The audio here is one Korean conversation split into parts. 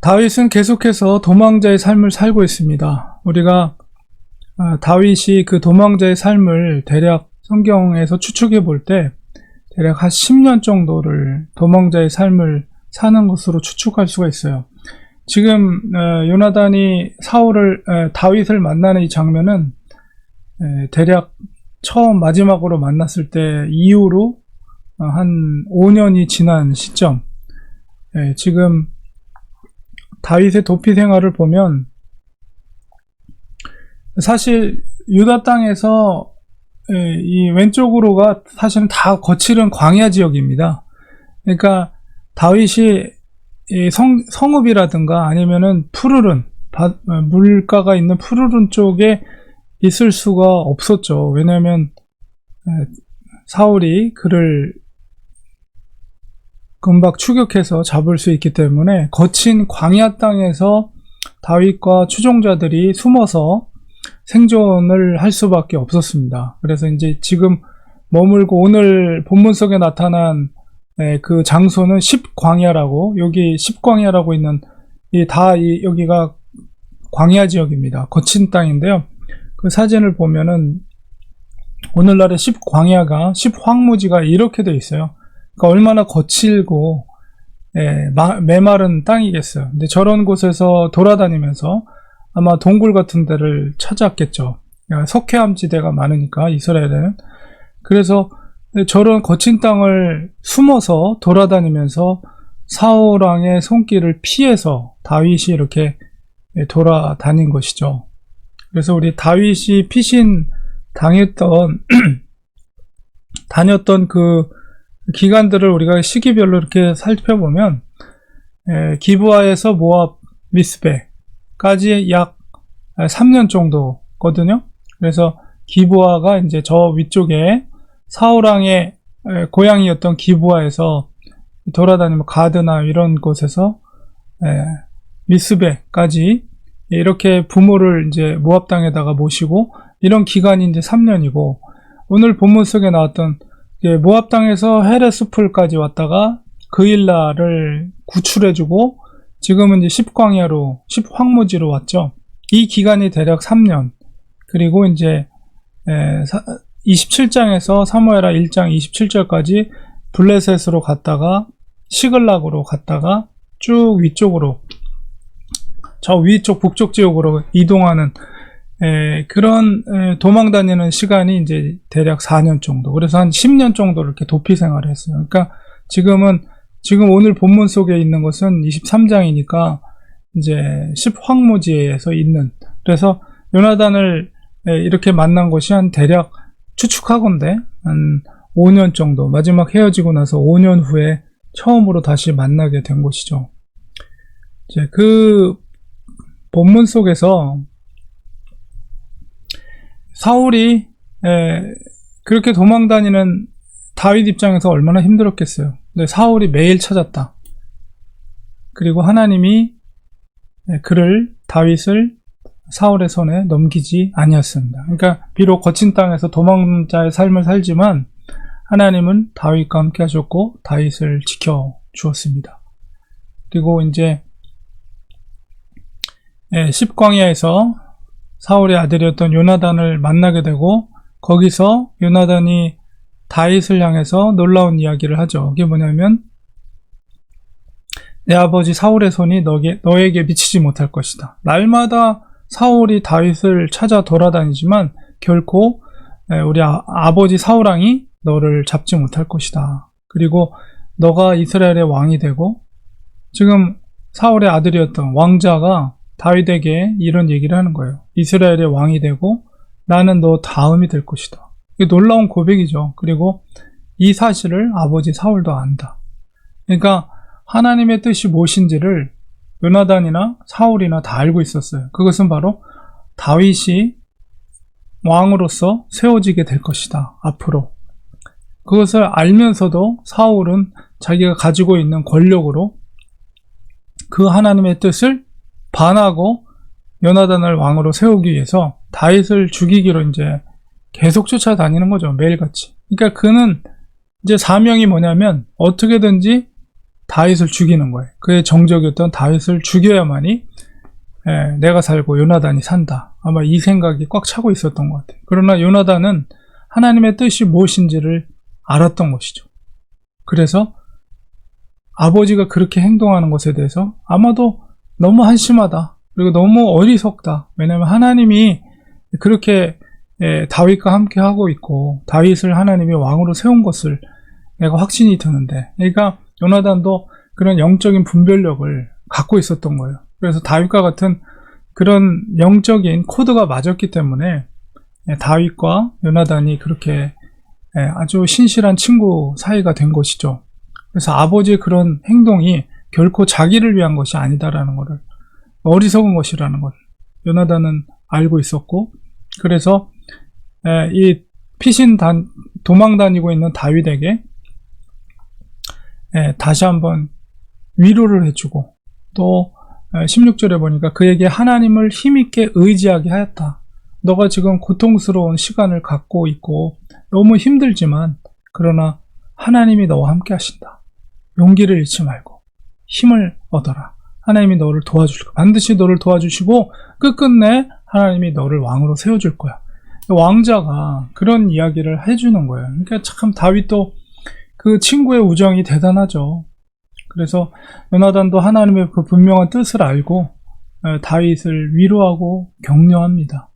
다윗은 계속해서 도망자의 삶을 살고 있습니다. 우리가 아, 다윗이 그 도망자의 삶을 대략 성경에서 추측해 볼 때 대략 한 10년 정도를 도망자의 삶을 사는 것으로 추측할 수가 있어요. 지금 어, 요나단이 사울을 에, 다윗을 만나는 이 장면은 에, 대략 처음 마지막으로 만났을 때 이후로 어, 한 5년이 지난 시점. 예, 지금 다윗의 도피 생활을 보면 사실 유다 땅에서 예, 이 왼쪽으로가 사실은 다 거칠은 광야 지역입니다. 그러니까 다윗이 이 성, 성읍이라든가 아니면은 푸르른 물가가 있는 푸르른 쪽에 있을 수가 없었죠. 왜냐하면 에, 사울이 그를 금방 추격해서 잡을 수 있기 때문에 거친 광야 땅에서 다윗과 추종자들이 숨어서 생존을 할 수밖에 없었습니다. 그래서 이제 지금 머물고 오늘 본문 속에 나타난 에, 그 장소는 십광야라고 여기 십광야라고 있는 이다 이 여기가 광야 지역입니다. 거친 땅인데요. 그 사진을 보면은 오늘날의 십광야가 십황무지가 이렇게 돼 있어요. 그러니까 얼마나 거칠고 예, 마- 메마른 땅이겠어요. 근데 저런 곳에서 돌아다니면서 아마 동굴 같은 데를 찾았겠죠. 야, 석회암 지대가 많으니까 이스라엘에는 그래서 저런 거친 땅을 숨어서 돌아다니면서 사울 왕의 손길을 피해서 다윗이 이렇게 돌아다닌 것이죠. 그래서 우리 다윗이 피신 당했던 다녔던 그 기간들을 우리가 시기별로 이렇게 살펴보면 에, 기부하에서 모압 미스베까지 약 3년 정도거든요. 그래서 기부하가 이제 저 위쪽에 에, 고향이었던 기부하에서 돌아다니면 가드나 이런 곳에서 에, 미스베까지 이렇게 부모를 이제 모압 땅에다가 모시고 이런 기간이 이제 3년이고 오늘 본문 속에 나왔던 모압 땅에서 헤레스풀까지 왔다가 그일라를 구출해주고 지금은 이제 십광야로 십황무지로 왔죠. 이 기간이 대략 3년 그리고 이제 27장에서 사무엘하 1장 27절까지 블레셋으로 갔다가 시글락으로 갔다가 쭉 위쪽으로 저 위쪽 북쪽 지역으로 이동하는 에, 그런 에, 도망 다니는 시간이 이제 대략 4년 정도. 그래서 한 10년 정도 이렇게 도피 생활을 했어요. 그러니까 지금은 지금 오늘 본문 속에 있는 것은 23장이니까 이제 10황무지에서 있는 그래서 요나단을 에, 이렇게 만난 것이 한 대략 추측하건대 한 5년 정도 마지막 헤어지고 나서 5년 후에 처음으로 다시 만나게 된 것이죠. 이제 그 본문 속에서 사울이 에, 그렇게 도망다니는 다윗 입장에서 얼마나 힘들었겠어요. 근데 사울이 매일 찾았다. 그리고 하나님이 에, 그를 다윗을 사울의 손에 넘기지 아니었습니다. 그러니까 비록 거친 땅에서 도망자의 삶을 살지만 하나님은 다윗과 함께 하셨고 다윗을 지켜 주었습니다. 그리고 이제 예, 십광야에서 사울의 아들이었던 요나단을 만나게 되고 거기서 요나단이 다윗을 향해서 놀라운 이야기를 하죠. 그게 뭐냐면 내 아버지 사울의 손이 너게, 너에게 미치지 못할 것이다. 날마다 사울이 다윗을 찾아 돌아다니지만 결코 에, 우리 아, 아버지 사울왕이 너를 잡지 못할 것이다. 그리고 너가 이스라엘의 왕이 되고 지금 사울의 아들이었던 왕자가 다윗에게 이런 얘기를 하는 거예요. 이스라엘의 왕이 되고 나는 너 다음이 될 것이다. 이게 놀라운 고백이죠. 그리고 이 사실을 아버지 사울도 안다. 그러니까 하나님의 뜻이 무엇인지를 요나단이나 사울이나 다 알고 있었어요. 그것은 바로 다윗이 왕으로서 세워지게 될 것이다. 앞으로. 그것을 알면서도 사울은 자기가 가지고 있는 권력으로 그 하나님의 뜻을 반하고 요나단을 왕으로 세우기 위해서 다윗을 죽이기로 이제 계속 쫓아다니는 거죠. 매일같이. 그러니까 그는 이제 사명이 뭐냐면 어떻게든지 다윗을 죽이는 거예요. 그의 정적이었던 다윗을 죽여야만이 예, 내가 살고 요나단이 산다. 아마 이 생각이 꽉 차고 있었던 것 같아요. 그러나 요나단은 하나님의 뜻이 무엇인지를 알았던 것이죠. 그래서 아버지가 그렇게 행동하는 것에 대해서 아마도 너무 한심하다. 그리고 너무 어리석다. 왜냐하면 하나님이 그렇게 예, 다윗과 함께 하고 있고 다윗을 하나님이 왕으로 세운 것을 내가 확신이 드는데 그러니까 요나단도 그런 영적인 분별력을 갖고 있었던 거예요. 그래서 다윗과 같은 그런 영적인 코드가 맞았기 때문에 예, 다윗과 요나단이 그렇게 예, 아주 신실한 친구 사이가 된 것이죠. 그래서 아버지의 그런 행동이 결코 자기를 위한 것이 아니다라는 것을 어리석은 것이라는 걸 요나단은 알고 있었고 그래서 예, 이 피신 단, 도망 다니고 있는 다윗에게 예, 다시 한번 위로를 해주고 또 16절에 보니까 그에게 하나님을 힘있게 의지하게 하였다. 너가 지금 고통스러운 시간을 갖고 있고 너무 힘들지만 그러나 하나님이 너와 함께 하신다. 용기를 잃지 말고 힘을 얻어라. 하나님이 너를 도와주실 거야. 반드시 너를 도와주시고 끝끝내 하나님이 너를 왕으로 세워줄 거야. 왕자가 그런 이야기를 해주는 거예요. 그러니까 참 다윗도 그 친구의 우정이 대단하죠. 그래서 요나단도 하나님의 그 분명한 뜻을 알고 다윗을 위로하고 격려합니다.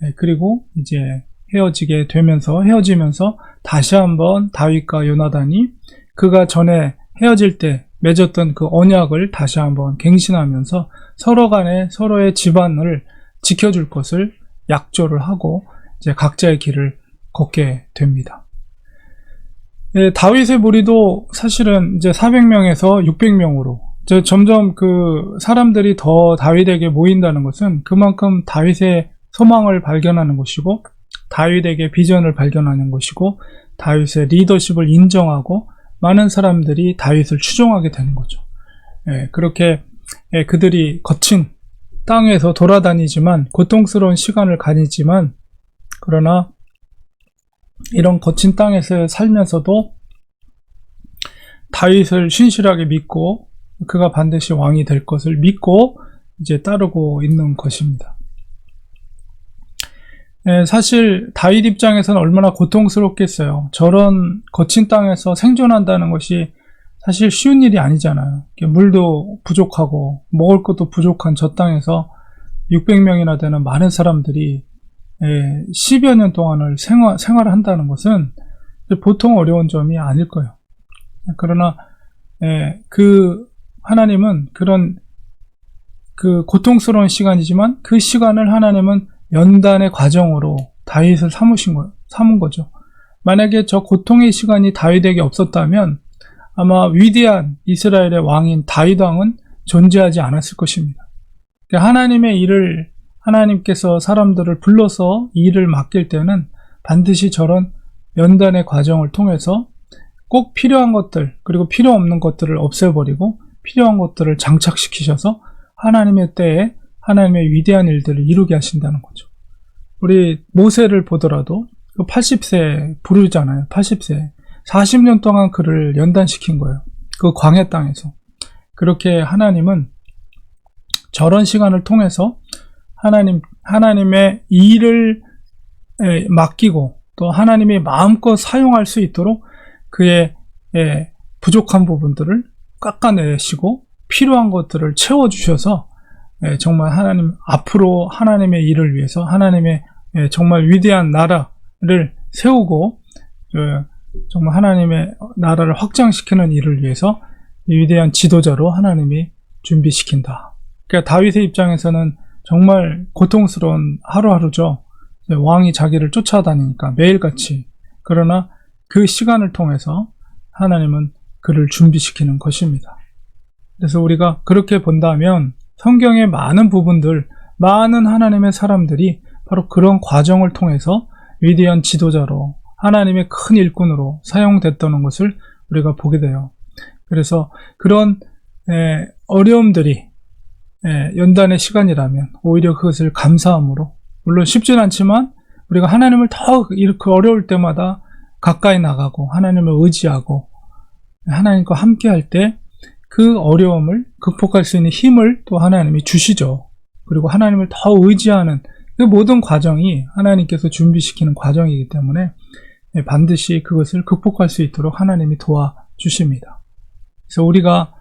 네, 그리고 이제 헤어지게 되면서 헤어지면서 다시 한번 다윗과 요나단이 그가 전에 헤어질 때 맺었던 그 언약을 다시 한번 갱신하면서 서로 간에 서로의 집안을 지켜줄 것을 약조를 하고 이제 각자의 길을 걷게 됩니다. 네, 다윗의 무리도 사실은 이제 400명에서 600명으로 점점 그 사람들이 더 다윗에게 모인다는 것은 그만큼 다윗의 소망을 발견하는 것이고 다윗에게 비전을 발견하는 것이고 다윗의 리더십을 인정하고 많은 사람들이 다윗을 추종하게 되는 거죠. 예, 그렇게 예, 그들이 거친 땅에서 돌아다니지만 고통스러운 시간을 가지지만 그러나 이런 거친 땅에서 살면서도 다윗을 신실하게 믿고 그가 반드시 왕이 될 것을 믿고 이제 따르고 있는 것입니다. 네, 사실 다윗 입장에서는 얼마나 고통스럽겠어요. 저런 거친 땅에서 생존한다는 것이 사실 쉬운 일이 아니잖아요. 물도 부족하고 먹을 것도 부족한 저 땅에서 600명이나 되는 많은 사람들이 10여 년 동안을 생활, 생활을 한다는 것은 보통 어려운 점이 아닐 거예요. 그러나 그 하나님은 그런 그 고통스러운 시간이지만 그 시간을 하나님은 연단의 과정으로 다윗을 삼으신 거, 삼은 거죠. 만약에 저 고통의 시간이 다윗에게 없었다면 아마 위대한 이스라엘의 왕인 다윗 왕은 존재하지 않았을 것입니다. 그러니까 하나님의 일을 하나님께서 사람들을 불러서 일을 맡길 때는 반드시 저런 연단의 과정을 통해서 꼭 필요한 것들 그리고 필요 없는 것들을 없애버리고 필요한 것들을 장착시키셔서 하나님의 때에 하나님의 위대한 일들을 이루게 하신다는 거죠. 우리 모세를 보더라도 80세 그 부르잖아요. 80세. 40년 동안 그를 연단시킨 거예요. 그 광야 땅에서. 그렇게 하나님은 저런 시간을 통해서 하나님, 하나님의 일을 맡기고 또 하나님이 마음껏 사용할 수 있도록 그의 부족한 부분들을 깎아내시고 필요한 것들을 채워주셔서 정말 하나님, 앞으로 하나님의 일을 위해서 하나님의 정말 위대한 나라를 세우고 정말 하나님의 나라를 확장시키는 일을 위해서 위대한 지도자로 하나님이 준비시킨다. 그러니까 다윗의 입장에서는 정말 고통스러운 하루하루죠. 왕이 자기를 쫓아다니니까 매일같이. 그러나 그 시간을 통해서 하나님은 그를 준비시키는 것입니다. 그래서 우리가 그렇게 본다면 성경의 많은 부분들, 많은 하나님의 사람들이 바로 그런 과정을 통해서 위대한 지도자로 하나님의 큰 일꾼으로 사용됐다는 것을 우리가 보게 돼요. 그래서 그런 어려움들이 예, 연단의 시간이라면 오히려 그것을 감사함으로 물론 쉽진 않지만 우리가 하나님을 더 이렇게 어려울 때마다 가까이 나가고 하나님을 의지하고 하나님과 함께 할 때 그 어려움을 극복할 수 있는 힘을 또 하나님이 주시죠. 그리고 하나님을 더 의지하는 그 모든 과정이 하나님께서 준비시키는 과정이기 때문에 예, 반드시 그것을 극복할 수 있도록 하나님이 도와주십니다. 그래서 우리가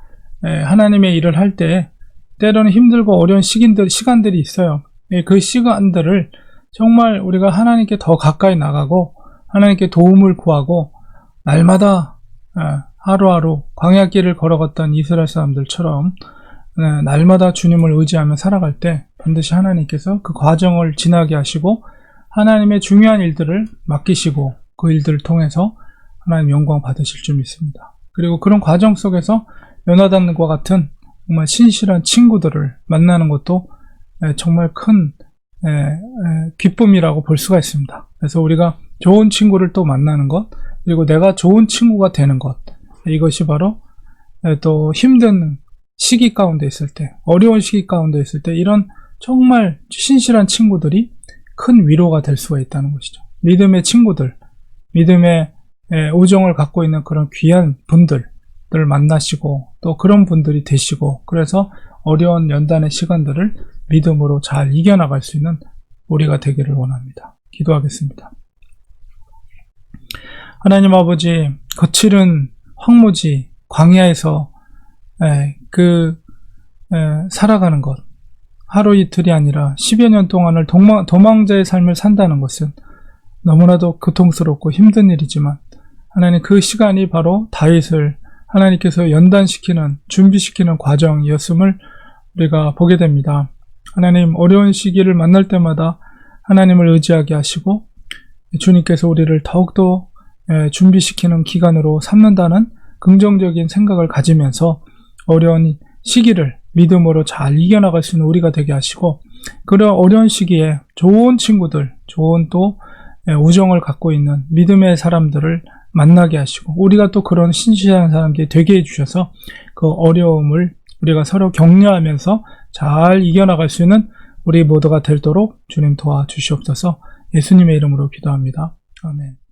예, 하나님의 일을 할 때 때로는 힘들고 어려운 시간들, 시간들이 있어요. 예, 그 시간들을 정말 우리가 하나님께 더 가까이 나가고 하나님께 도움을 구하고 날마다 예, 하루하루 광야길을 걸어갔던 이스라엘 사람들처럼 예, 날마다 주님을 의지하며 살아갈 때 반드시 하나님께서 그 과정을 지나게 하시고 하나님의 중요한 일들을 맡기시고 그 일들을 통해서 하나님 영광 받으실 줄 믿습니다. 그리고 그런 과정 속에서 요나단과 같은 정말 신실한 친구들을 만나는 것도 예, 정말 큰 예, 예, 기쁨이라고 볼 수가 있습니다. 그래서 우리가 좋은 친구를 또 만나는 것, 그리고 내가 좋은 친구가 되는 것, 이것이 바로 예, 또 힘든 시기 가운데 있을 때, 어려운 시기 가운데 있을 때 이런 정말 신실한 친구들이 큰 위로가 될 수가 있다는 것이죠. 믿음의 친구들, 믿음의 예, 우정을 갖고 있는 그런 귀한 분들을 만나시고 또 그런 분들이 되시고 그래서 어려운 연단의 시간들을 믿음으로 잘 이겨나갈 수 있는 우리가 되기를 원합니다. 기도하겠습니다. 하나님 아버지, 거칠은 황무지, 광야에서 에, 그 에, 살아가는 것, 하루 이틀이 아니라 10여 년 동안을 도망, 도망자의 삶을 산다는 것은 너무나도 고통스럽고 힘든 일이지만 하나님 그 시간이 바로 다윗을 하나님께서 연단시키는 준비시키는 과정이었음을 우리가 보게 됩니다. 하나님 어려운 시기를 만날 때마다 하나님을 의지하게 하시고 주님께서 우리를 더욱더 예, 준비시키는 기간으로 삼는다는 긍정적인 생각을 가지면서 어려운 시기를 믿음으로 잘 이겨나갈 수 있는 우리가 되게 하시고 그런 어려운 시기에 좋은 친구들, 좋은 또 예, 우정을 갖고 있는 믿음의 사람들을 만나게 하시고 우리가 또 그런 신실한 사람들이 되게 해주셔서 그 어려움을 우리가 서로 격려하면서 잘 이겨나갈 수 있는 우리 모두가 되도록 주님 도와주시옵소서 예수님의 이름으로 기도합니다. 아멘.